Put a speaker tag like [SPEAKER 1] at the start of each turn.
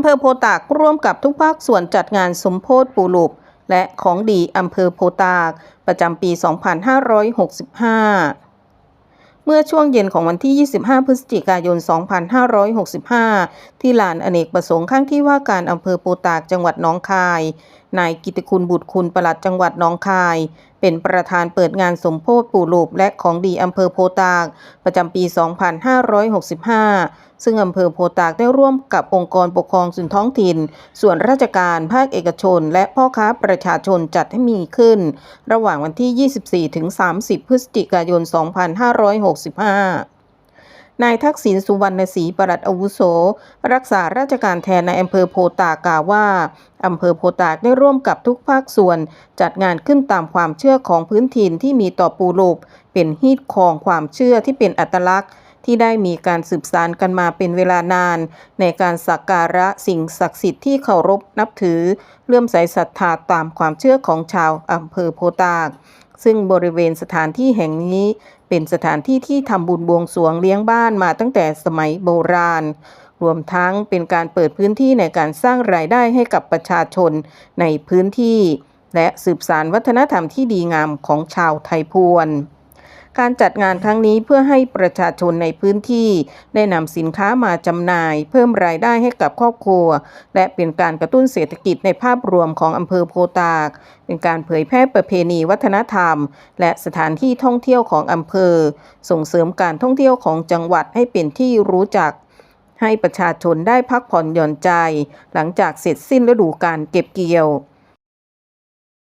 [SPEAKER 1] อำเภอโพตากร่วมกับทุกภาคส่วนจัดงานสมโพธิปูหลุบและของดีอำเภอโพตาก ประจำปี 2565เมื่อช่วงเย็นของวันที่ 25 พฤศจิกายน 2565 ที่ลานอเนกประสงค์ข้างที่ว่าการอำเภอโพตากจังหวัดน้องคาย นายกิติคุณบุตรคุณปลัดจังหวัดหนองคาย เป็นประธานเปิดงานสมโพธิปู่หลูปและของดีอำเภอโพตาก ประจำปี 2565 ซึ่งอำเภอโพตากได้ร่วมกับองค์กรปกครองส่วนท้องถิ่น ส่วนราชการภาคเอกชน และพ่อค้าประชาชนจัดให้มีขึ้น ระหว่างวันที่ 24ถึง30 พฤศจิกายน 2565 นายทักษิณสุวรรณศรีปลัดอาวุโส รักษาราชการแทนในอำเภอโพตากล่าวว่าอำเภอโพตากได้ร่วมกับทุกภาคส่วน จัดงานขึ้นตามความเชื่อของพื้นถิ่นที่มีต่อปูลูปเป็นฮีดของความเชื่อที่เป็นอัตลักษณ์ ที่ได้มีการสืบสานกันมาเป็นเวลานาน ในการสักการะสิ่งศักดิ์สิทธิ์ที่เคารพนับถือ เลื่อมใสศรัทธาตามความเชื่อของชาวอำเภอโพตาก ซึ่งบริเวณสถานที่แห่งนี้เป็นสถานที่ที่ทำบุญบวงสรวงเลี้ยงบ้านมาตั้งแต่สมัยโบราณ รวมทั้งเป็นการเปิดพื้นที่ในการสร้างรายได้ให้กับประชาชนในพื้นที่ และสืบสานวัฒนธรรมที่ดีงามของชาวไทยพวน การจัดงานครั้งนี้เพื่อให้ประชาชนในพื้นที่ ได้นำสินค้ามาจำหน่าย เพิ่มรายได้ให้กับครอบครัว และเป็นการกระตุ้นเศรษฐกิจในภาพรวมของอำเภอโพตาก เป็นการเผยแพร่ประเพณีวัฒนธรรม และสถานที่ท่องเที่ยวของอำเภอ ส่งเสริมการท่องเที่ยวของจังหวัดให้เป็นที่รู้จักให้ประชาชนได้พักผ่อนหย่อนใจ หลังจากเสร็จสิ้นฤดูการเก็บเกี่ยว